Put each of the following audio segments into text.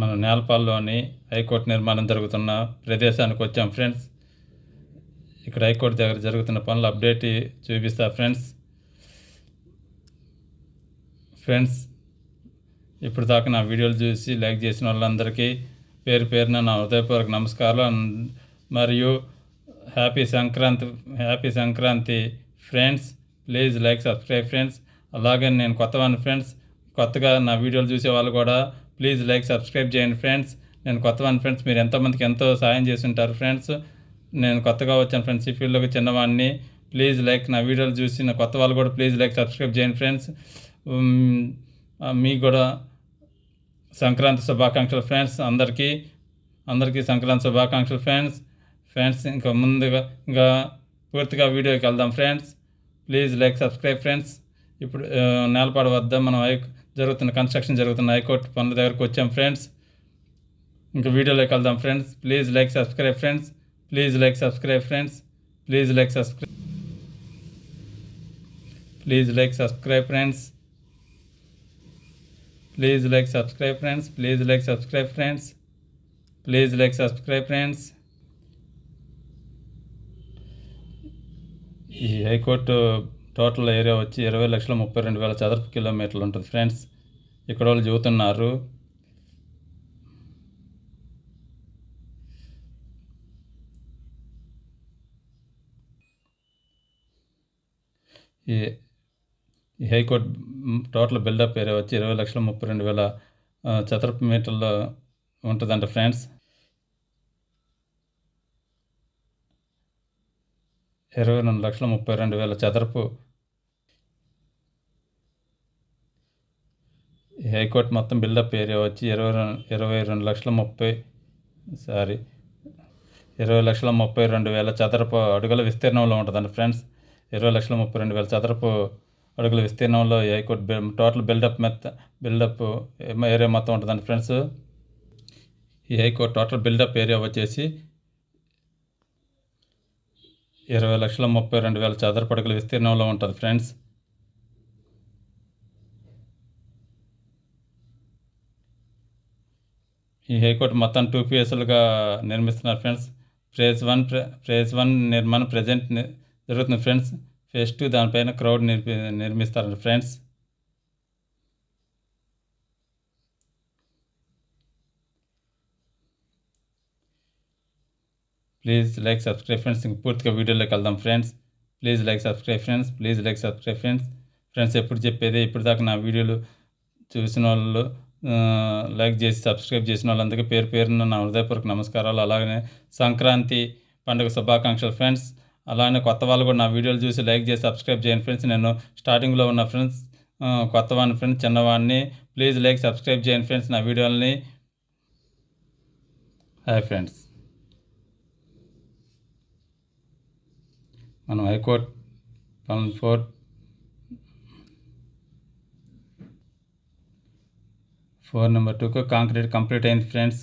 మన నేలపాల్లోని హైకోర్టు నిర్మాణం జరుగుతున్న ప్రదేశానికి వచ్చాం ఫ్రెండ్స్. ఇక్కడ హైకోర్టు దగ్గర జరుగుతున్న పనులు అప్డేట్ చూపిస్తా ఫ్రెండ్స్. ఫ్రెండ్స్ ఇప్పుడు దాకా నా వీడియోలు చూసి లైక్ చేసిన వాళ్ళందరికీ పేరు పేరున నా హృదయపూర్వక నమస్కారాలు. మరియు happy Sankranti happy Sankranti friends. Please like subscribe friends. అలాగే నేను కొత్తవాడిని ఫ్రెండ్స్ కొత్తగా నా వీడియోలు చూసే వాళ్ళు కూడా ప్లీజ్ లైక్ సబ్స్క్రైబ్ చేయండి ఫ్రెండ్స్. నేను కొత్తవాడిని ఫ్రెండ్స్. మీరు ఎంతోమందికి ఎంతో సాయం చేసి ఉంటారు ఫ్రెండ్స్. నేను కొత్తగా వచ్చాను ఫ్రెండ్స్ ఈ ఫీల్డ్లోకి చిన్నవాడిని. ప్లీజ్ లైక్ నా వీడియోలు చూసి నా కొత్త వాళ్ళు కూడా ప్లీజ్ లైక్ సబ్స్క్రైబ్ చేయండి ఫ్రెండ్స్. మీకు కూడా సంక్రాంతి శుభాకాంక్షలు ఫ్రెండ్స్ అందరికీ. అందరికీ సంక్రాంతి శుభాకాంక్షలు ఫ్రెండ్స్. ఫ్రెండ్స్ ఇంకా ముందుగా ఇంకా పూర్తిగా వీడియోకి వెళ్దాం friends. Please like subscribe friends. ఇప్పుడు నేలపాడు వద్ద. మనం జరుగుతున్న కన్స్ట్రక్షన్ జరుగుతున్న హైకోర్టు పనుల దగ్గరకు వచ్చాం ఫ్రెండ్స్ ఇంకా వీడియోలోకి వెళ్దాం friends please like subscribe friends please like subscribe friends please like subscribe please like subscribe friends please like subscribe friends please like subscribe friends please like subscribe friends ఈ high court total area వచ్చి ఇరవై లక్షల ముప్పై రెండు వేల చదరపు కిలోమీటర్లు ఉంటుంది ఫ్రెండ్స్ ఇక్కడ వాళ్ళు చెబుతున్నారు. ఈ ఈ హైకోర్టు టోటల్ బిల్డప్ ఏరియా వచ్చి ఇరవై లక్షల ముప్పై రెండు వేల చదరపు మీటర్లు ఉంటుందంట ఫ్రెండ్స్. ఇరవై రెండు లక్షల ముప్పై రెండు వేల చదరపు ఈ హైకోర్టు మొత్తం బిల్డప్ ఏరియా వచ్చి ఇరవై రెండు ఇరవై రెండు లక్షల ముప్పై సారీ ఇరవై లక్షల ముప్పై రెండు వేల చదరపు అడుగుల విస్తీర్ణంలో ఉంటుందండి ఫ్రెండ్స్. ఇరవై లక్షల ముప్పై రెండు వేల చదరపు అడుగుల విస్తీర్ణంలో హైకోర్టు టోటల్ బిల్డప్ మెత్త బిల్డప్ ఏరియా మొత్తం ఉంటుందండి ఫ్రెండ్స్. ఈ హైకోర్టు టోటల్ బిల్డప్ ఏరియా వచ్చేసి ఇరవై లక్షల ముప్పై రెండు వేల చదరపు అడుగుల విస్తీర్ణంలో ఉంటుంది ఫ్రెండ్స్. ఈ హైకోర్టు మొత్తం టూ పిఎస్లుగా నిర్మిస్తున్నారు friends. Phase one phase one నిర్మాణం ప్రజెంట్ జరుగుతుంది ఫ్రెండ్స్. ఫేజ్ టూ దానిపైన క్రౌడ్ నిర్మి నిర్మిస్తారు friends. Please like subscribe friends ఇంక పూర్తిగా వీడియోలోకి వెళ్దాం friends. Please like subscribe friends please like subscribe friends friends ఎప్పుడు చెప్పేది? ఇప్పుడు దాకా నా వీడియోలు చూసిన వాళ్ళు లైక్ చేసి సబ్స్క్రైబ్ చేసిన వాళ్ళందరికీ పేరు పేరున నా హృదయపూర్వక నమస్కారాలు. అలాగనే సంక్రాంతి పండుగ శుభాకాంక్షలు ఫ్రెండ్స్. అలానే కొత్త వాళ్ళు కూడా నా వీడియోలు చూసి లైక్ చేసి సబ్స్క్రైబ్ చేయండి ఫ్రెండ్స్. నేను స్టార్టింగ్లో ఉన్న ఫ్రెండ్స్ ఆ, కొత్త వాడిని ఫ్రెండ్స్ చిన్నవాడిని ప్లీజ్ లైక్ సబ్స్క్రైబ్ చేయండి ఫ్రెండ్స్ నా వీడియోలని. Hi friends. మనం హైకోర్ట్ పన్ ఫోర్ ఫోర్ నెంబర్ టూకు కాంక్రీట్ కంప్లీట్ అయింది ఫ్రెండ్స్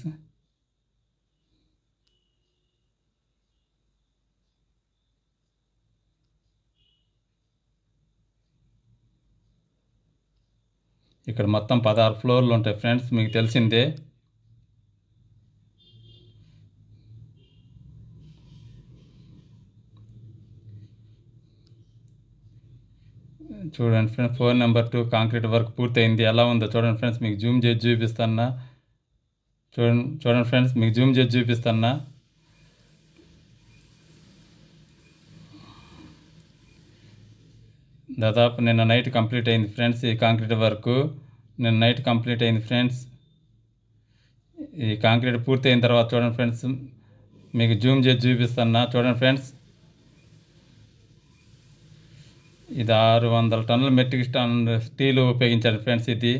ఇక్కడ మొత్తం పదహారు ఫ్లోర్లు ఉంటాయి ఫ్రెండ్స్ మీకు తెలిసిందే చూడండి friends four number two concrete work పూర్తయింది. ఎలా ఉందో చూడండి ఫ్రెండ్స్ మీకు జూమ్ చేసి చూపిస్తానా చూడండి చూడండి ఫ్రెండ్స్ మీకు జూమ్ చేసి చూపిస్తానా దాదాపు నిన్న నైట్ కంప్లీట్ అయింది ఫ్రెండ్స్ ఈ కాంక్రీట్ వర్క్. నిన్న నైట్ కంప్లీట్ అయింది ఫ్రెండ్స్. ఈ కాంక్రీట్ పూర్తయిన తర్వాత చూడండి ఫ్రెండ్స్ మీకు జూమ్ చేసి చూపిస్తానా చూడండి ఫ్రెండ్స్ ఇది ఆరు వందల టన్నుల మెట్రిక్ టన్ స్టీల్ ఉపయోగించారు ఫ్రెండ్స్ ఇది.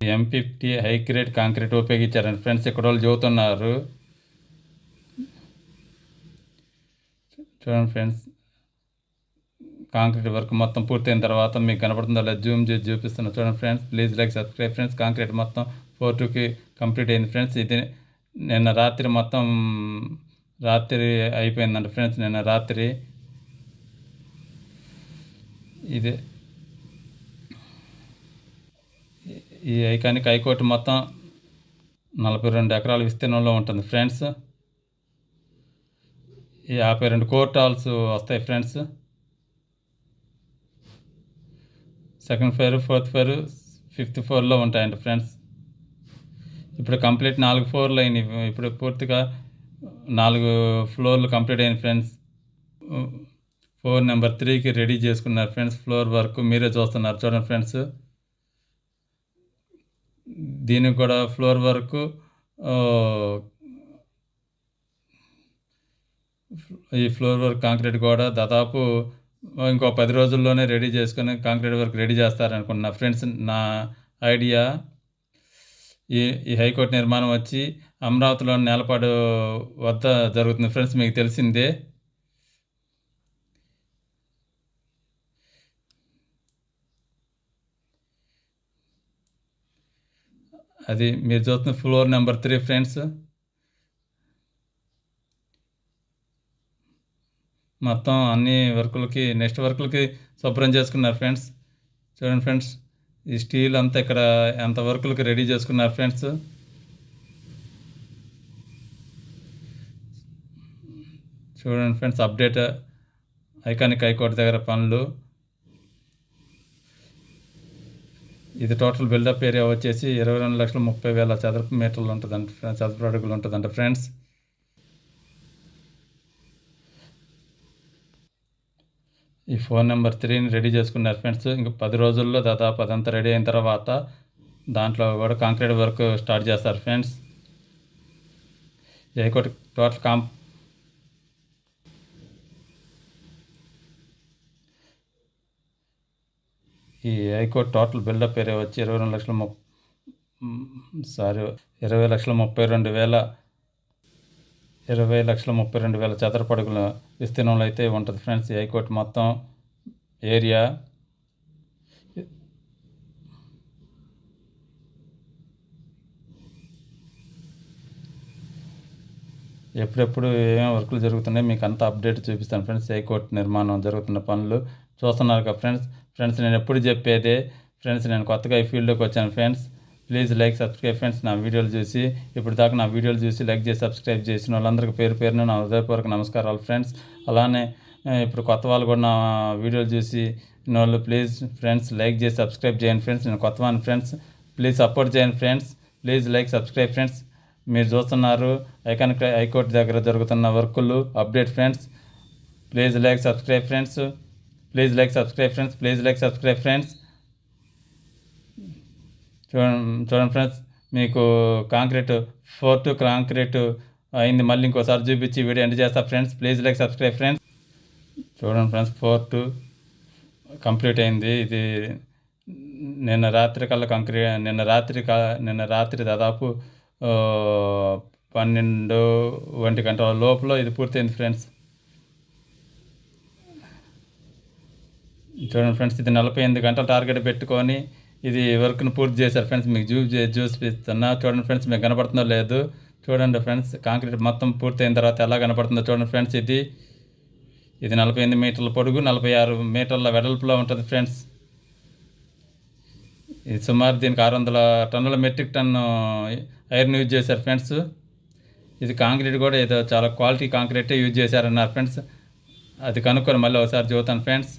M fifty high grade concrete ఉపయోగించారండి friends ఇక్కడ వాళ్ళు చెబుతున్నారు. చూడండి ఫ్రెండ్స్ కాంక్రీట్ వర్క్ మొత్తం పూర్తయిన తర్వాత మీకు కనపడుతుందో జూమ్ చేసి చూపిస్తున్నా. చూడండి friends please like subscribe friends. Concrete మొత్తం ఫోర్ టూకి కంప్లీట్ అయింది ఫ్రెండ్స్. ఇది నిన్న రాత్రి మొత్తం రాత్రి అయిపోయిందంట ఫ్రెండ్స్ నిన్న రాత్రి. ఇది ఈ ఐకానిక్ హైకోర్టు మొత్తం నలభై రెండు ఎకరాల విస్తీర్ణంలో ఉంటుంది ఫ్రెండ్స్. ఈ యాభై రెండు కోర్ట్ హాల్స్ వస్తాయి friends. Second floor fourth floor fifth ఫ్లోర్లో ఉంటాయండి ఫ్రెండ్స్. ఇప్పుడు కంప్లీట్ నాలుగు ఫ్లోర్లు అయినాయి. ఇప్పుడు పూర్తిగా నాలుగు ఫ్లోర్లు కంప్లీట్ అయిన ఫ్రెండ్స్ ఫ్లోర్ నెంబర్ త్రీకి రెడీ చేసుకున్నారు ఫ్రెండ్స్ ఫ్లోర్ వర్క్ మీరే చూస్తున్నారు చూడండి ఫ్రెండ్స్. దీనికి కూడా ఫ్లోర్ వర్క్ ఈ ఫ్లోర్ వర్క్ కాంక్రీట్ కూడా దాదాపు ఇంకో పది రోజుల్లోనే రెడీ చేసుకొని కాంక్రీట్ వర్క్ రెడీ చేస్తారనుకున్నా ఫ్రెండ్స్. నా ఐడియా ఈ ఈ హైకోర్టు నిర్మాణం వచ్చి అమరావతిలో నేలపాడు వద్ద జరుగుతుంది. ఫ్రెండ్స్ మీకు తెలిసిందే. అది మీరు చూస్తున్న ఫ్లోర్ నెంబర్ త్రీ ఫ్రెండ్స్. మొత్తం అన్ని వర్కులకి నెక్స్ట్ వర్కులకి శుభ్రం చేసుకున్నారు ఫ్రెండ్స్. చూడండి ఫ్రెండ్స్. ఈ స్టీల్ అంతా ఇక్కడ ఎంత వర్కులకి రెడీ చేసుకున్నారు ఫ్రెండ్స్? చూడండి friends update iconic high court దగ్గర పనులు. ఇది టోటల్ బిల్డప్ ఏరియా వచ్చేసి ఇరవై రెండు లక్షల ముప్పై వేల చదరపు మీటర్లు ఉంటుందంట చదరపు అడుగులు ఉంటుందంట ఫ్రెండ్స్. ఈ ఫోన్ నెంబర్ త్రీని రెడీ చేసుకున్నారు ఫ్రెండ్స్. ఇంక పది రోజుల్లో దాదాపు అదంతా రెడీ అయిన తర్వాత దాంట్లో కూడా కాంక్రీట్ వర్క్ స్టార్ట్ చేస్తారు ఫ్రెండ్స్. హైకోర్టు టోటల్ కాం ఈ హైకోర్టు టోటల్ బిల్డప్ ఏరియా వచ్చి ఇరవై రెండు లక్షల ముప్ సారీ ఇరవై లక్షల ముప్పై రెండు వేల ఇరవై లక్షల ముప్పై రెండు వేల చదరపడుగుల విస్తీర్ణంలో అయితే ఉంటుంది ఫ్రెండ్స్ ఈ హైకోర్టు మొత్తం ఏరియా. ఎప్పుడెప్పుడు ఏమేమి వర్కులు జరుగుతున్నాయి మీకు అంతా అప్డేట్ చూపిస్తాను ఫ్రెండ్స్. హైకోర్టు నిర్మాణం జరుగుతున్న పనులు చూస్తున్నారు కదా ఫ్రెండ్స్. ఫ్రెండ్స్ నేను ఎప్పుడు చెప్పేదే ఫ్రెండ్స్ నేను కొత్తగా ఈ ఫీల్డ్లోకి వచ్చాను friends. Please like subscribe friends నా వీడియోలు చూసి ఇప్పుడు దాకా నా వీడియోలు చూసి లైక్ చేసి సబ్స్క్రైబ్ చేసిన వాళ్ళందరికీ పేరు పేరున నా హృదయపూర్వక నమస్కారాలు ఫ్రెండ్స్ అలానే ఇప్పుడు కొత్త వాళ్ళు కూడా నా వీడియోలు చూసి వాళ్ళు ప్లీజ్ ఫ్రెండ్స్ లైక్ చేసి సబ్స్క్రైబ్ చేయండి ఫ్రెండ్స్ నేను కొత్త వాని ఫ్రెండ్స్ ప్లీజ్ సపోర్ట్ చేయండి friends please like subscribe friends మీరు చూస్తున్నారు ఐకానిక్ హైకోర్టు దగ్గర జరుగుతున్న వర్కులు update friends please like subscribe friends please like subscribe friends please like subscribe friends చూడండి చూడండి ఫ్రెండ్స్ మీకు కాంక్రీట్ ఫోర్ టు కాంక్రీట్ అయింది. మళ్ళీ ఇంకోసారి చూపించి వీడియో ఎండ్ చేస్తా friends. Please like subscribe friends. చూడండి ఫ్రెండ్స్ ఫోర్ టు కంప్లీట్ అయింది. ఇది నిన్న రాత్రి కల్లా కంక్రీ నిన్న రాత్రి క నిన్న రాత్రి దాదాపు పన్నెండు ఒంటి గంటల లోపల ఇది పూర్తయింది ఫ్రెండ్స్. చూడండి ఫ్రెండ్స్ ఇది నలభై ఎనిమిది గంటల టార్గెట్ పెట్టుకొని ఇది వర్క్ను పూర్తి చేశారు ఫ్రెండ్స్. మీకు జూ చూపిస్తున్నా చూడండి ఫ్రెండ్స్ మీకు కనపడుతుందో లేదు చూడండి ఫ్రెండ్స్. కాంక్రీట్ మొత్తం పూర్తయిన తర్వాత ఎలా కనపడుతుందో చూడండి ఫ్రెండ్స్. ఇది ఇది నలభై ఎనిమిది మీటర్ల పొడుగు నలభై ఆరు మీటర్ల వెడల్పులో ఉంటుంది ఫ్రెండ్స్. ఇది సుమారు దీనికి ఆరు వందల టన్నుల మెట్రిక్ టన్ను ఐరన్ యూజ్ చేశారు ఫ్రెండ్స్. ఇది కాంక్రీట్ కూడా ఏదో చాలా క్వాలిటీ కాంక్రీటే యూజ్ చేశారన్నారు ఫ్రెండ్స్. అది కనుక్కొని మళ్ళీ ఒకసారి చూస్తాను ఫ్రెండ్స్.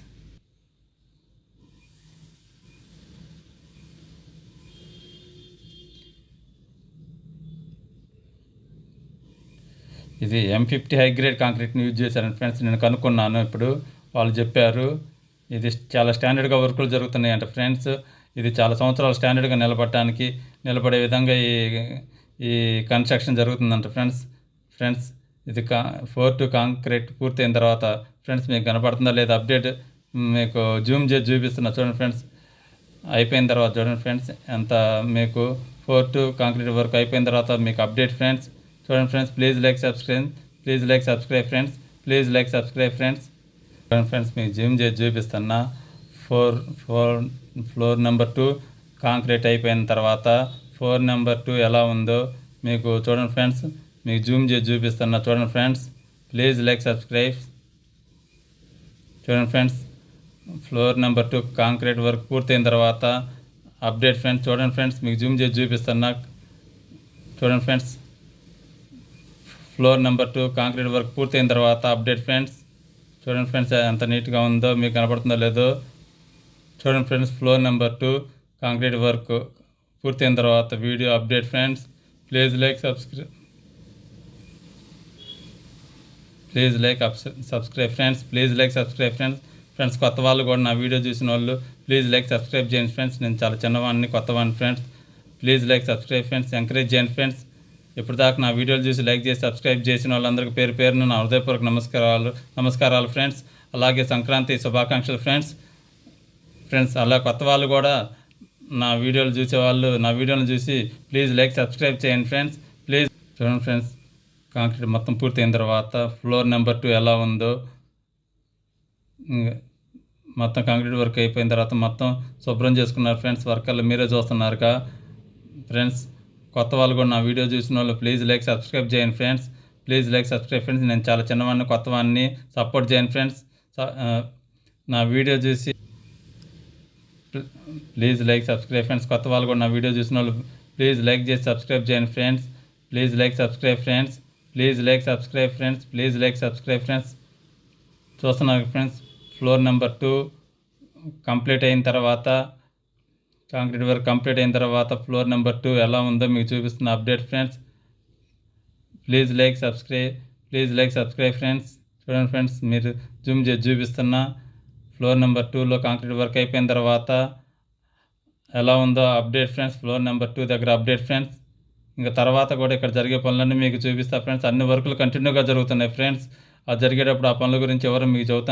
ఇది ఎం ఫిఫ్టీ హై గ్రేడ్ కాంక్రీట్ని యూజ్ చేశారని ఫ్రెండ్స్ నేను కనుక్కున్నాను. ఇప్పుడు వాళ్ళు చెప్పారు ఇది చాలా స్టాండర్డ్గా వర్కులు జరుగుతున్నాయి అంట ఫ్రెండ్స్ ఇది చాలా సంవత్సరాలు స్టాండర్డ్గా నిలబడటానికి నిలబడే విధంగా ఈ ఈ కన్స్ట్రక్షన్ జరుగుతుందంట ఫ్రెండ్స్ ఫ్రెండ్స్ ఇది కా ఫోర్ టు కాంక్రీట్ పూర్తయిన తర్వాత ఫ్రెండ్స్ మీకు కనపడుతుందా లేదా అప్డేట్ మీకు జూమ్ చేసి చూపిస్తున్నా చూడండి ఫ్రెండ్స్ అయిపోయిన తర్వాత చూడండి ఫ్రెండ్స్ ఎంత మీకు ఫోర్ టు కాంక్రీట్ వర్క్ అయిపోయిన తర్వాత మీకు అప్డేట్ ఫ్రెండ్స్ చూడండి friends please like subscribe please like subscribe friends please like subscribe friends చూడండి ఫ్రెండ్స్ మీకు జూమ్ చేసి చూపిస్తున్నా four four floor number two concrete అయిపోయిన తర్వాత ఫ్లోర్ నెంబర్ టూ ఎలా ఉందో మీకు చూడండి ఫ్రెండ్స్ మీకు జూమ్ చేసి చూపిస్తున్నా చూడండి ఫ్రెండ్స్ ప్లీజ్ లైక్ సబ్స్క్రైబ్ చూడండి friends floor number two concrete work పూర్తయిన తర్వాత అప్డేట్ ఫ్రెండ్స్ చూడండి ఫ్రెండ్స్ మీకు జూమ్ చేసి చూపిస్తున్నా చూడండి friends floor number two concrete work పూర్తయిన తర్వాత అప్డేట్ ఫ్రెండ్స్. చూడండి ఫ్రెండ్స్ ఎంత నీట్గా ఉందో మీకు కనపడుతుందో లేదో. చూడండి friends floor number two concrete work పూర్తయిన తర్వాత video update friends. Please like subscribe please like subscribe friends please like subscribe friends. Friends కొత్త వాళ్ళు కూడా నా వీడియో చూసిన వాళ్ళు ప్లీజ్ లైక్ సబ్స్క్రైబ్ చేయండి ఫ్రెండ్స్. నేను చాలా చిన్నవాడిని కొత్తవాడిని friends. Please like subscribe friends encourage చేయండి ఫ్రెండ్స్. ఇప్పటిదాకా నా వీడియోలు చూసి లైక్ చేసి సబ్స్క్రైబ్ చేసిన వాళ్ళందరికీ పేరు పేరున నా హృదయపూర్వక నమస్కారాలు నమస్కారాలు ఫ్రెండ్స్. అలాగే సంక్రాంతి శుభాకాంక్షలు ఫ్రెండ్స్. ఫ్రెండ్స్ అలా కొత్త వాళ్ళు కూడా నా వీడియోలు చూసేవాళ్ళు నా వీడియోలు చూసి ప్లీజ్ లైక్ సబ్స్క్రైబ్ చేయండి ఫ్రెండ్స్. ప్లీజ్ చూడండి ఫ్రెండ్స్ కాంక్రీట్ మొత్తం పూర్తయిన తర్వాత ఫ్లోర్ నెంబర్ టూ ఎలా ఉందో. మొత్తం కాంక్రీట్ వర్క్ అయిపోయిన తర్వాత మొత్తం శుభ్రం చేసుకున్నారు ఫ్రెండ్స్. వర్కర్లు మీరే చూస్తున్నారుగా. ఫ్రెండ్స్ కొత్త వాళ్ళు కూడా నా వీడియో చూసిన వాళ్ళు ప్లీజ్ లైక్ సబ్స్క్రైబ్ చేయండి friends please like subscribe friends నేను చాలా చిన్నవాడిని కొత్తవాడిని. సపోర్ట్ చేయండి ఫ్రెండ్స్ నా వీడియో చూసి ప్లీజ్ లైక్ సబ్స్క్రైబ్ ఫ్రెండ్స్ కొత్త వాళ్ళు కూడా నా వీడియో చూసిన వాళ్ళు ప్లీజ్ లైక్ చేసి సబ్స్క్రైబ్ చేయండి friends please like subscribe friends please like subscribe friends please like subscribe friends చూస్తున్నారు friends floor number two complete అయిన తర్వాత కాంక్రీట్ వర్క్ కంప్లీట్ అయిన తర్వాత ఫ్లోర్ నెంబర్ టూ ఎలా ఉందో మీకు చూపిస్తున్న update friends. Please like subscribe please like subscribe friends. చూడండి ఫ్రెండ్స్ మీరు జూమ్ చేసి చూపిస్తున్న ఫ్లోర్ నెంబర్ టూలో కాంక్రీట్ వర్క్ అయిపోయిన తర్వాత ఎలా ఉందో update friends floor number two దగ్గర అప్డేట్ ఫ్రెండ్స్. ఇంకా తర్వాత కూడా ఇక్కడ జరిగే పనులన్నీ మీకు చూపిస్తా ఫ్రెండ్స్. అన్ని వర్కులు కంటిన్యూగా జరుగుతున్నాయి ఫ్రెండ్స్. అది జరిగేటప్పుడు ఆ పనుల గురించి ఎవరు మీకు చెబుతాను